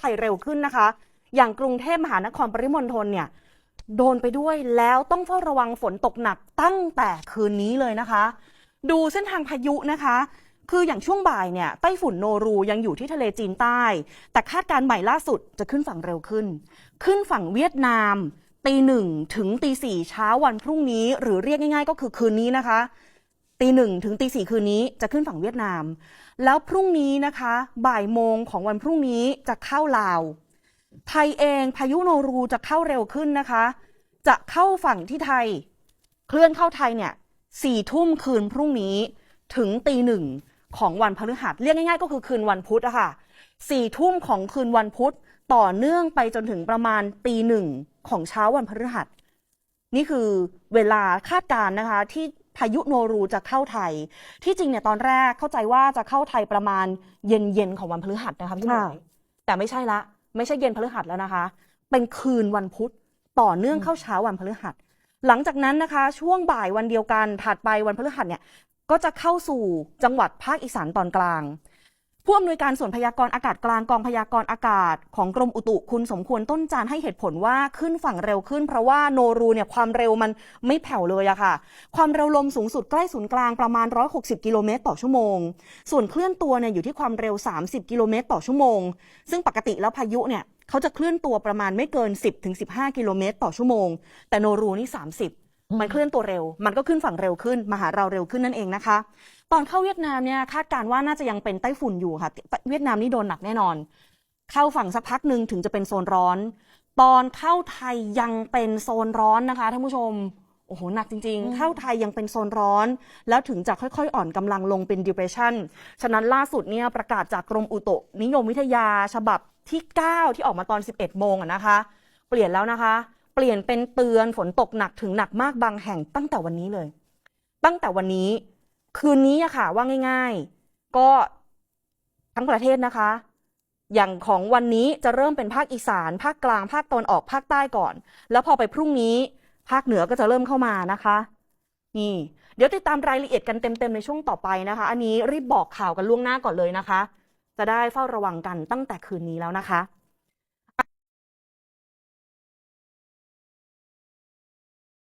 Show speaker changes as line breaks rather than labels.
ไทยเร็วขึ้นนะคะ อย่างกรุงเทพมหานครปริมณฑลเนี่ยโดนไปด้วยแล้วต้องเฝ้าระวังฝนตกหนักตั้งแต่คืนนี้เลยนะคะ ดูเส้นทางพายุนะคะ คืออย่างช่วงบ่ายเนี่ยไต้ฝุ่นโนรูยังอยู่ที่ทะเลจีนใต้ แต่คาดการณ์ใหม่ล่าสุดจะขึ้นฝั่งเร็วขึ้น ขึ้นฝั่งเวียดนามตีหนึ่งถึงตีสี่เช้าวันพรุ่งนี้ หรือเรียกง่ายๆ ก็คือคืนนี้นะคะ ตีหนึ่งถึงตีสี่คืนนี้จะขึ้นฝั่งเวียดนาม แล้วพรุ่งนี้นะคะ บ่ายโมงของวันพรุ่งนี้จะเข้าลาว ไทยเองพายุโนรูจะเข้าเร็วขึ้นนะคะ จะเข้าฝั่งที่ไทย เคลื่อนเข้าไทยเนี่ยสี่ทุ่มคืนพรุ่งนี้ถึงตีหนึ่งของวันพฤหัสเรียกง่ายๆ ก็คือคืนวันพุธอะค่ะสี่ทุ่มของคืนวันพุธต่อเนื่องไปจนถึงประมาณตีหนึ่งของเช้าวันพฤหัส นี่คือเวลาคาดการณ์นะคะที่ พายุโนรูจะเข้าไทย ที่จริงเนี่ยตอนแรกเข้าใจว่าจะเข้าไทยประมาณเย็นๆของวันพฤหัสนะคะพี่หมวยแต่ไม่ใช่ละ ไม่ใช่เย็นพฤหัสแล้วนะคะ เป็นคืนวันพุธต่อเนื่องเข้าเช้าวันพฤหัส หลังจากนั้นนะคะ ช่วงบ่ายวันเดียวกันถัดไปวันพฤหัสเนี่ยก็จะเข้าสู่จังหวัดภาคอีสานตอนกลาง ผู้อำนวยการส่วนพยากรณ์อากาศกลางกองพยากรณ์อากาศ ของกรมอุตุคุณสมควรต้นจานให้เหตุผลว่าขึ้นฝั่งเร็วขึ้น เพราะว่าโนรูเนี่ยความเร็วมันไม่แผ่วเลยอะค่ะ ความเร็วลมสูงสุดใกล้ศูนย์กลางประมาณ 160 กิโลเมตรต่อชั่วโมง ส่วนเคลื่อนตัวเนี่ยอยู่ที่ความเร็ว 30 กิโลเมตรต่อชั่วโมง ซึ่งปกติแล้วพายุเนี่ยเขาจะเคลื่อนตัวประมาณไม่เกิน 10-15 กิโลเมตรต่อชั่วโมง แต่โนรูนี่ 30 มันเคลื่อนตัวเร็ว มันก็ขึ้นฝั่งเร็วขึ้นมาหาเราเร็วขึ้นนั่นเองนะคะ ตอนเข้าเวียดนามเนี่ยคาดการณ์ว่าน่าจะยังเป็นไต้ฝุ่นอยู่ค่ะ เวียดนามนี่โดนหนักแน่นอน เข้าฝั่งสักพักหนึ่งถึงจะเป็นโซนร้อน ตอนเข้าไทยยังเป็นโซนร้อนนะคะท่านผู้ชมโอ้โห หนักจริง ๆ เข้าไทยยังเป็นโซนร้อน แล้วถึงจะค่อยๆ อ่อนกำลังลงเป็น depression ฉะนั้นล่าสุดเนี่ยประกาศจากกรมอุตุนิยมวิทยาฉบับที่ 9 ที่ออกมาตอน 11 โมงอะนะคะ เปลี่ยนแล้วนะคะ เปลี่ยนเป็นเตือนฝนตกหนักถึงหนักมากบางแห่งตั้งแต่วันนี้เลย ตั้งแต่วันนี้ คืนนี้อะค่ะว่าง่าย ๆ ก็ทั้งประเทศนะคะ อย่างของวันนี้จะเริ่มเป็นภาคอีสาน ภาคกลาง ภาคตะวันออกภาคใต้ก่อน แล้วพอไปพรุ่งนี้ ภาคเหนือก็จะเริ่มเข้ามานะคะนี่เดี๋ยวติดตามรายละเอียดกันเต็มๆในช่วงต่อไปนะคะ อันนี้รีบบอกข่าวกันล่วงหน้าก่อนเลยนะคะ จะได้เฝ้าระวังกันตั้งแต่คืนนี้แล้วนะคะ